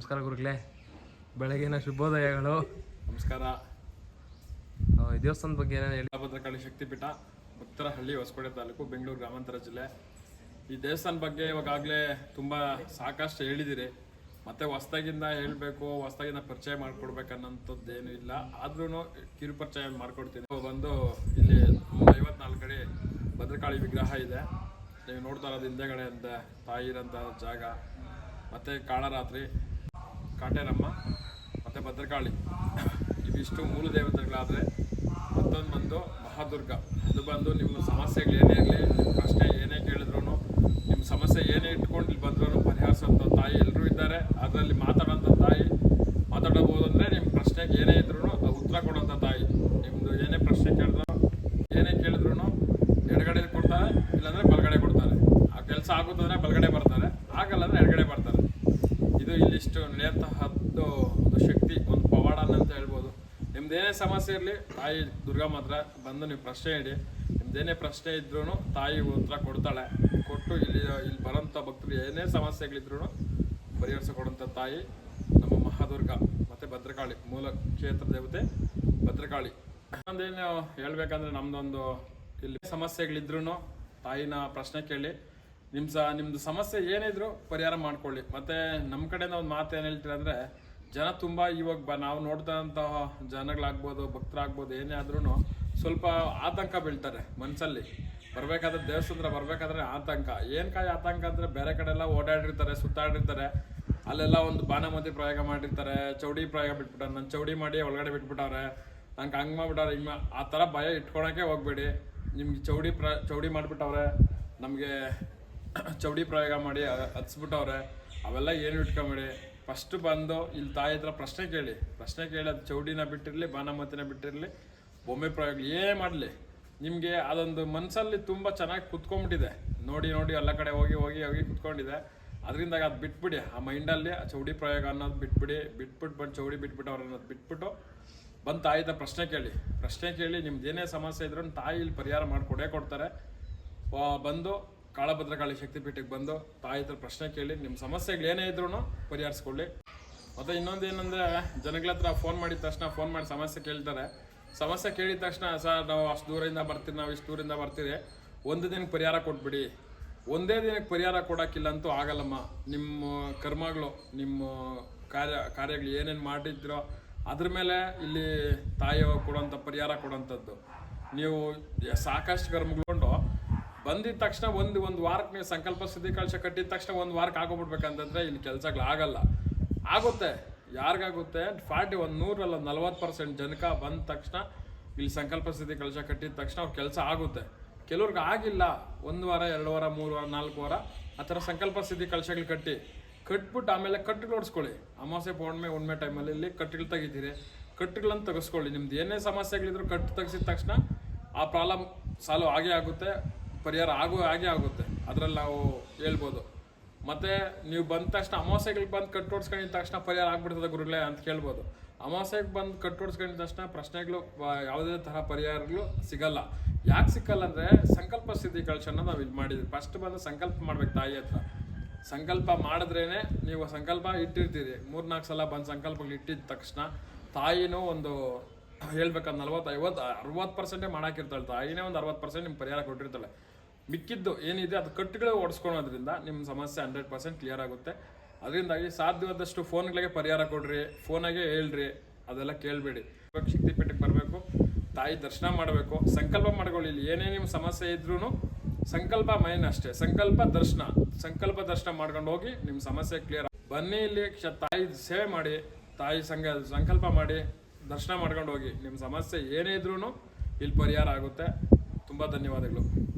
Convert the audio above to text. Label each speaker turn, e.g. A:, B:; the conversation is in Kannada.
A: ನಮಸ್ಕಾರ ಗುರುಗಳೇ. ಬೆಳಗಿನ ಶುಭೋದಯಗಳು.
B: ನಮಸ್ಕಾರ.
A: ಈ ದೇವಸ್ಥಾನದ ಬಗ್ಗೆ ಏನೇನು ಹೇಳಿ?
B: ಭದ್ರಕಾಳಿ ಶಕ್ತಿಪೀಠ ಭಕ್ತರಹಳ್ಳಿ ಹೊಸಕೋಟೆ ತಾಲೂಕು ಬೆಂಗಳೂರು ಗ್ರಾಮಾಂತರ ಜಿಲ್ಲೆ. ಈ ದೇವಸ್ಥಾನ ಬಗ್ಗೆ ಇವಾಗಲೇ ತುಂಬ ಸಾಕಷ್ಟು ಹೇಳಿದಿರಿ. ಮತ್ತೆ ಹೊಸ್ದಾಗಿಂದ ಹೇಳಬೇಕು ಹೊಸ್ದಾಗಿಂದ ಪರಿಚಯ ಮಾಡ್ಕೊಡ್ಬೇಕನ್ನೋಂಥದ್ದು ಏನು ಇಲ್ಲ. ಆದ್ರೂ ಕಿರು ಪರಿಚಯ ಮಾಡ್ಕೊಡ್ತೀನಿ ಬಂದು ಇಲ್ಲಿ ಐವತ್ನಾಲ್ಕು ಕಡೆ ಭದ್ರಕಾಳಿ ವಿಗ್ರಹ ಇದೆ. ನೀವು ನೋಡ್ತಾ ಇರೋದು ಹಿಂದೆಗಡೆ ಅಂತ ತಾಯಿ ಇರೋಂಥ ಜಾಗ. ಮತ್ತೆ ಕಾಳರಾತ್ರಿ. ಕಾಟೇರಮ್ಮ, ಮತ್ತು ಭದ್ರಕಾಳಿ. ಇವಿಷ್ಟು ಮೂಲ ದೇವತೆಗಳಾದರೆ ಮತ್ತೊಂದು ಬಂದು ಮಹಾದುರ್ಗ. ಅದು ಬಂದು ನಿಮ್ಮ ಸಮಸ್ಯೆಗಳು ಏನೇ ಇರಲಿ, ನಿಮ್ಮ ಕಷ್ಟ ಏನೇ ಕೇಳಿದ್ರು ನಿಮ್ಮ ಸಮಸ್ಯೆ ಏನೇ ಇಟ್ಕೊಂಡು ಇಲ್ಲಿ ಬಂದ್ರೂ ಪರಿಹರಿಸೋಂಥ ತಾಯಿ ಎಲ್ಲರೂ ಇದ್ದಾರೆ. ಅದರಲ್ಲಿ ಮಾತಾಡೋಂಥ ತಾಯಿ, ಮಾತಾಡಬಹುದು ಅಂದರೆ ನಿಮ್ಮ ಪ್ರಶ್ನೆಗೆ ಏನೇ ಇದ್ರೂ ಉತ್ತರ ಕೊಡೋಂಥ ತಾಯಿ. ನಿಮ್ಮದು ಏನೇ ಪ್ರಶ್ನೆ ಕೇಳಿದ್ರು, ಏನೇ ಕೇಳಿದ್ರು ಎಡಗಡೆ ಕೊಡ್ತಾರೆ, ಇಲ್ಲಾಂದರೆ ಬಲಗಡೆ ಕೊಡ್ತಾರೆ. ಆ ಕೆಲಸ ಆಗುತ್ತಂದರೆ ಬಲಗಡೆ ಬರ್ತಾರೆ, ಆಗಲ್ಲ ಅಂದರೆ ಎಡಗಡೆ ಬರ್ತಾರೆ. ಇದು ಇಲ್ಲಿಷ್ಟು ನಡೆಯುವಂತಹದ್ದು ಒಂದು ಶಕ್ತಿ, ಒಂದು ಪವಾಡ ಅಂತ ಹೇಳ್ಬೋದು. ನಿಮ್ದೇನೇ ಸಮಸ್ಯೆ ಇರಲಿ, ತಾಯಿ ದುರ್ಗಾ ಮಾತ್ರ ಬಂದು ನೀವು ಪ್ರಶ್ನೆ ಇಡಿ. ನಿಮ್ದೇನೇ ಪ್ರಶ್ನೆ ಇದ್ರೂ ತಾಯಿ ಉತ್ತರ ಕೊಡ್ತಾಳೆ. ಕೊಟ್ಟು ಇಲ್ಲಿ ಇಲ್ಲಿ ಬರೋಂಥ ಭಕ್ತರು ಏನೇ ಸಮಸ್ಯೆಗಳಿದ್ರು ಪರಿಹರಿಸಿಕೊಡುವಂಥ ತಾಯಿ ನಮ್ಮ ಮಹಾದುರ್ಗ, ಮತ್ತು ಭದ್ರಕಾಳಿ, ಮೂಲ ಕ್ಷೇತ್ರ ದೇವತೆ ಭದ್ರಕಾಳಿ. ಒಂದೇನು ಹೇಳ್ಬೇಕಂದ್ರೆ ನಮ್ದೊಂದು ಇಲ್ಲಿ ಸಮಸ್ಯೆಗಳಿದ್ರೂ ತಾಯಿನ ಪ್ರಶ್ನೆ ಕೇಳಿ. ನಿಮ್ಮ ಸ, ನಿಮ್ದು ಸಮಸ್ಯೆ ಏನಿದ್ರು ಪರಿಹಾರ ಮಾಡ್ಕೊಳ್ಳಿ. ಮತ್ತೆ ನಮ್ಮ ಕಡೆಯಿಂದ ಒಂದು ಮಾತು ಏನು ಹೇಳ್ತೀರ ಅಂದರೆ, ಜನ ತುಂಬಾ ಇವಾಗ ಬ, ನಾವು ನೋಡ್ತಾರಂತಹ ಜನಗಳಾಗ್ಬೋದು, ಭಕ್ತರಾಗ್ಬೋದು, ಏನೇ ಆದ್ರೂ ಸ್ವಲ್ಪ ಆತಂಕ ಬೀಳ್ತಾರೆ ಮನಸ್ಸಲ್ಲಿ ಬರಬೇಕಾದ್ರೆ ದೇವಸ್ಥಾನ ಬರಬೇಕಾದ್ರೆ ಆತಂಕ. ಏನ್ ಕಾಯಿ ಆತಂಕ ಅಂದರೆ ಬೇರೆ ಕಡೆ ಎಲ್ಲ ಓಡಾಡಿರ್ತಾರೆ, ಸುತ್ತಾಡಿರ್ತಾರೆ. ಅಲ್ಲೆಲ್ಲ ಒಂದು ಬಾನಮತಿ ಪ್ರಯೋಗ ಮಾಡಿರ್ತಾರೆ, ಚೌಡಿ ಪ್ರಯೋಗ ಬಿಟ್ಬಿಟ್ಟಾರೆ ನನ್ನ ಚೌಡಿ ಮಾಡಿ ಒಳಗಡೆ ಬಿಟ್ಬಿಟ್ಟವ್ರೆ, ನಂಗೆ ಹಂಗೆ ಮಾಡ್ಬಿಟ್ಟಾರೆ ಹಿಂಗೆ ಆ ಥರ ಭಯ ಇಟ್ಕೊಳಕ್ಕೆ ಹೋಗ್ಬೇಡಿ. ನಿಮ್ಗೆ ಚೌಡಿ ಪ್ರ, ಚೌಡಿ ಮಾಡಿಬಿಟ್ಟವ್ರೆ, ನಮಗೆ ಚೌಡಿ ಪ್ರಯೋಗ ಮಾಡಿ ಹತ್ಸ್ಬಿಟ್ಟವ್ರೆ ಅವೆಲ್ಲ ಏನು ಇಟ್ಕೊಂಬಿಡಿ. ಫಸ್ಟ್ ಬಂದು ಇಲ್ಲಿ ತಾಯಿ ಹತ್ರ ಪ್ರಶ್ನೆ ಕೇಳಿ. ಪ್ರಶ್ನೆ ಕೇಳಿ ಅದು ಚೌಡಿನ ಬಿಟ್ಟಿರಲಿ ಬಾನಮತಿನ ಬಿಟ್ಟಿರಲಿ, ಬೊಂಬೆ ಪ್ರಯೋಗ ಏನೇ ಮಾಡಲಿ. ನಿಮಗೆ ಅದೊಂದು ಮನಸ್ಸಲ್ಲಿ ತುಂಬ ಚೆನ್ನಾಗಿ ಕುತ್ಕೊಂಡ್ಬಿಟ್ಟಿದೆ ನೋಡಿ ನೋಡಿ, ಎಲ್ಲ ಕಡೆ ಹೋಗಿ ಹೋಗಿ ಹೋಗಿ ಕುತ್ಕೊಂಡಿದೆ. ಅದರಿಂದ ಅದು ಬಿಟ್ಬಿಡಿ. ಆ ಮೈಂಡಲ್ಲಿ ಆ ಚೌಡಿ ಪ್ರಯೋಗ ಅನ್ನೋದು ಬಿಟ್ಬಿಡಿ. ಬಿಟ್ಬಿಟ್ಟು ಬಂದು ಚೌಡಿ ಬಿಟ್ಬಿಟ್ಟವ್ರು ಅನ್ನೋದು ಬಿಟ್ಬಿಟ್ಟು ಬಂದು ತಾಯಿ ಹತ್ರ ಪ್ರಶ್ನೆ ಕೇಳಿ. ಪ್ರಶ್ನೆ ಕೇಳಿ ನಿಮ್ದು ಏನೇ ಸಮಸ್ಯೆ ಇದ್ರೂ ತಾಯಿ ಇಲ್ಲಿ ಪರಿಹಾರ ಮಾಡಿಕೊಡೇ ಕೊಡ್ತಾರೆ. ಬಂದು ಕಾಳಭದ್ರಕಾಳಿ ಶಕ್ತಿಪೀಠಕ್ಕೆ ಬಂದು ತಾಯಿ ಹತ್ರ ಪ್ರಶ್ನೆ ಕೇಳಿ ನಿಮ್ಮ ಸಮಸ್ಯೆಗಳು ಏನೇ ಇದ್ರೂ ಪರಿಹರಿಸ್ಕೊಳ್ಳಿ. ಮತ್ತು ಇನ್ನೊಂದು ಏನಂದರೆ, ಜನಗಳ ಹತ್ರ ಫೋನ್ ಮಾಡಿದ ತಕ್ಷಣ ಫೋನ್ ಮಾಡಿ ಸಮಸ್ಯೆ ಕೇಳ್ತಾರೆ. ಸಮಸ್ಯೆ ಕೇಳಿದ ತಕ್ಷಣ, ಸರ್, ನಾವು ಅಷ್ಟು ದೂರದಿಂದ ಬರ್ತೀವಿ ನಾವು ಇಷ್ಟು ದೂರಿಂದ ಬರ್ತೀವಿ ಒಂದು ದಿನಕ್ಕೆ ಪರಿಹಾರ ಕೊಟ್ಬಿಡಿ. ಒಂದೇ ದಿನಕ್ಕೆ ಪರಿಹಾರ ಕೊಡೋಕ್ಕಿಲ್ಲ ಅಂತೂ ಆಗಲ್ಲಮ್ಮ. ನಿಮ್ಮ ಕರ್ಮಗಳು, ನಿಮ್ಮ ಕಾರ್ಯ, ಕಾರ್ಯಗಳು ಏನೇನು ಮಾಡಿದ್ರೋ ಅದ್ರ ಮೇಲೆ ಇಲ್ಲಿ ತಾಯಿ ಕೊಡೋಂಥ ಪರಿಹಾರ ಕೊಡೋಂಥದ್ದು ನೀವು ಸಾಕಷ್ಟು ಕರ್ಮಗೊಂಡು ಬಂದಿದ ತಕ್ಷಣ ಒಂದು ಒಂದು ವಾರಕ್ಕೆ ನೀವು ಸಂಕಲ್ಪ ಸಿದ್ಧಿ ಕಳಶ ಕಟ್ಟಿದ ತಕ್ಷಣ ಒಂದು ವಾರಕ್ಕೆ ಆಗೋಗ್ಬಿಡ್ಬೇಕಂತಂದ್ರೆ ಇಲ್ಲಿ ಕೆಲಸಗಳಾಗಲ್ಲ ಆಗುತ್ತೆ. ಯಾರಿಗಾಗುತ್ತೆ? ಫಾರ್ಟಿ ಒಂದು ನೂರಲ್ಲ ನಲ್ವತ್ತು ಪರ್ಸೆಂಟ್ ಜನಕ ಬಂದ ತಕ್ಷಣ ಇಲ್ಲಿ ಸಂಕಲ್ಪ ಸಿದ್ಧಿ ಕಳಶ ಕಟ್ಟಿದ ತಕ್ಷಣ ಅವ್ರ ಕೆಲಸ ಆಗುತ್ತೆ. ಕೆಲವ್ರಿಗೆ ಆಗಿಲ್ಲ. ಒಂದು ವಾರ, ಎರಡು ವಾರ, ಮೂರು ವಾರ, ನಾಲ್ಕು ವಾರ ಆ ಥರ ಸಂಕಲ್ಪ ಸಿದ್ಧಿ ಕಳಶಗಳು ಕಟ್ಟಿ. ಕಟ್ಬಿಟ್ಟು ಆಮೇಲೆ ಕಟ್ಟುಗಳು ಓಡಿಸ್ಕೊಳ್ಳಿ. ಅಮಾವಾಸ್ಯೆ, ಪೌರ್ಣಿಮೆ ಉಣ್ಮೆ ಟೈಮಲ್ಲಿ ಇಲ್ಲಿ ಕಟ್ಟುಗಳು ತೆಗಿತೀರಿ. ಕಟ್ಟುಗಳನ್ನು ತೆಗೆಸ್ಕೊಳ್ಳಿ. ನಿಮ್ದು ಏನೇ ಸಮಸ್ಯೆಗಳಿದ್ರು ಕಟ್ಟು ತೆಗೆಸಿದ ತಕ್ಷಣ ಆ ಪ್ರಾಬ್ಲಮ್ ಸಾಲ್ವ್ ಆಗೇ ಆಗುತ್ತೆ. ಪರಿಹಾರ ಆಗೋ ಆಗೇ ಆಗುತ್ತೆ. ಅದ್ರಲ್ಲಿ ನಾವು ಹೇಳ್ಬೋದು. ಮತ್ತೆ ನೀವು ಬಂದ ತಕ್ಷಣ ಅಮಾವಾಸ್ಯೆಗಳಿಗೆ ಬಂದು ಕಟ್ಟೋಡ್ಸ್ಕೊಂಡಿದ್ದ ತಕ್ಷಣ ಪರಿಹಾರ ಆಗ್ಬಿಡ್ತದೆ ಗುರುಗಳೇ ಅಂತ ಕೇಳ್ಬೋದು ಅಮಾವಾಸ್ಯೆಗೆ ಬಂದು ಕಟ್ಟೋಡ್ಸ್ಕೊಂಡಿದ್ದ ತಕ್ಷಣ ಪ್ರಶ್ನೆಗಳು ಯಾವುದೇ ಥರ ಪರಿಹಾರಗಳು ಸಿಗಲ್ಲ. ಯಾಕೆ ಸಿಕ್ಕಲ್ಲ ಅಂದರೆ ಸಂಕಲ್ಪ ಸ್ಥಿತಿ ಕಳ್ಸೋಣ ನಾವು ಇದು ಮಾಡಿದ್ವಿ. ಫಸ್ಟ್ ಬಂದು ಸಂಕಲ್ಪ ಮಾಡ್ಬೇಕು ತಾಯಿ ಹತ್ರ. ಸಂಕಲ್ಪ ಮಾಡಿದ್ರೇನೆ ನೀವು ಸಂಕಲ್ಪ ಇಟ್ಟಿರ್ತೀರಿ. ಮೂರ್ನಾಲ್ಕು ಸಲ ಬಂದು ಸಂಕಲ್ಪಗಳು ಇಟ್ಟಿದ ತಕ್ಷಣ ತಾಯಿನೂ ಒಂದು ಹೇಳ್ಬೇಕಂದ್ರೆ ನಲ್ವತ್ತು, ಐವತ್ತು, ಅರವತ್ತು ಪರ್ಸೆಂಟೇ ಮಾಡಾಕಿರ್ತಾಳೆ ತಾಯಿನೇ ಒಂದು ಅರವತ್ತು ಪರ್ಸೆಂಟ್ ನಿಮ್ಮ ಪರಿಹಾರ ಕೊಟ್ಟಿರ್ತಾಳೆ. ಮಿಕ್ಕಿದ್ದು ಏನಿದೆ, ಅದು ಕಟ್ಟುಗಳು ಓಡಿಸ್ಕೊಳೋದ್ರಿಂದ ನಿಮ್ಮ ಸಮಸ್ಯೆ ಹಂಡ್ರೆಡ್ ಪರ್ಸೆಂಟ್ ಕ್ಲಿಯರ್ ಆಗುತ್ತೆ. ಅದರಿಂದಾಗಿ ಸಾಧ್ಯವಾದಷ್ಟು ಫೋನ್ಗಳಿಗೆ ಪರಿಹಾರ ಕೊಡ್ರಿ, ಫೋನಾಗೆ ಹೇಳ್ರಿ, ಅದೆಲ್ಲ ಕೇಳಬೇಡಿ. ಇವಾಗ ಶಕ್ತಿಪೀಠಕ್ಕೆ ಬರಬೇಕು, ತಾಯಿ ದರ್ಶನ ಮಾಡಬೇಕು. ಸಂಕಲ್ಪ ಮಾಡ್ಕೊಳ್ಳಿ ಇಲ್ಲಿ ಏನೇ ನಿಮ್ಮ ಸಮಸ್ಯೆ ಇದ್ರೂ ಸಂಕಲ್ಪ ಮೈನ್ ಅಷ್ಟೇ. ಸಂಕಲ್ಪ ದರ್ಶನ ಸಂಕಲ್ಪ ದರ್ಶನ ಮಾಡ್ಕೊಂಡು ಹೋಗಿ ನಿಮ್ಮ ಸಮಸ್ಯೆ ಕ್ಲಿಯರ್ ಬನ್ನಿ ಇಲ್ಲಿ ತಾಯಿ ಸೇವೆ ಮಾಡಿ, ತಾಯಿ ಸಂಕಲ್ಪ ಮಾಡಿ. ದರ್ಶನ ಮಾಡ್ಕೊಂಡು ಹೋಗಿ. ನಿಮ್ಮ ಸಮಸ್ಯೆ ಏನೇ ಇದ್ರೂ ಇಲ್ಲಿ ಪರಿಹಾರ ಆಗುತ್ತೆ. ತುಂಬ ಧನ್ಯವಾದಗಳು.